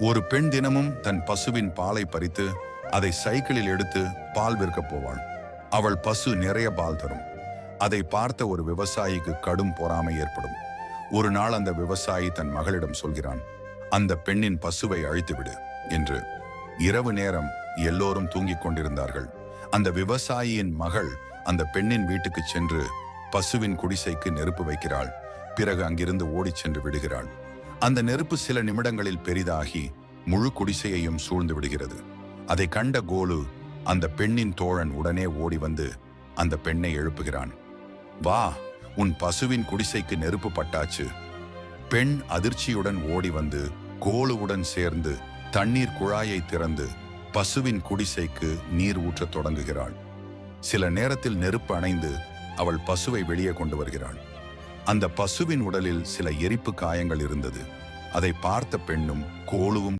ஒரு பெண் தினமும் தன் பசுவின் பாலை பறித்து அதை சைக்கிளில் எடுத்து பால் விற்கப் போவாள். அவள் பசு நிறைய பால் தரும். அதை பார்த்த ஒரு விவசாயிக்கு கடும் பொறாமை ஏற்படும். ஒரு நாள் அந்த விவசாயி தன் மகளிடம் சொல்கிறான் அந்த பெண்ணின் பசுவை அழித்துவிடு என்று. இரவு நேரம் எல்லோரும் தூங்கிக் கொண்டிருந்தார்கள். அந்த விவசாயியின் மகள் அந்த பெண்ணின் வீட்டுக்கு சென்று பசுவின் குடிசைக்கு நெருப்பு வைக்கிறாள். பிறகு அங்கிருந்து ஓடிச் சென்று விடுகிறாள். அந்த நெருப்பு சில நிமிடங்களில் பெரிதாகி முழு குடிசையையும் சூழ்ந்து விடுகிறது. அதை கண்ட கோலு அந்த பெண்ணின் தோழன் உடனே ஓடி வந்து அந்த பெண்ணை எழுப்புகிறான். வா உன் பசுவின் குடிசைக்கு நெருப்பு பட்டாச்சு. பெண் அதிர்ச்சியுடன் ஓடி வந்து கோலுவுடன் சேர்ந்து தண்ணீர் குழாயை திறந்து பசுவின் குடிசைக்கு நீர் ஊற்றத் தொடங்குகிறாள். சில நேரத்தில் நெருப்பு அணைந்து அவள் பசுவை வெளியே கொண்டு வருகிறாள். அந்த பசுவின் உடலில் சில எரிப்பு காயங்கள் இருந்தது. அதை பார்த்த பெண்ணும் கோலுவும்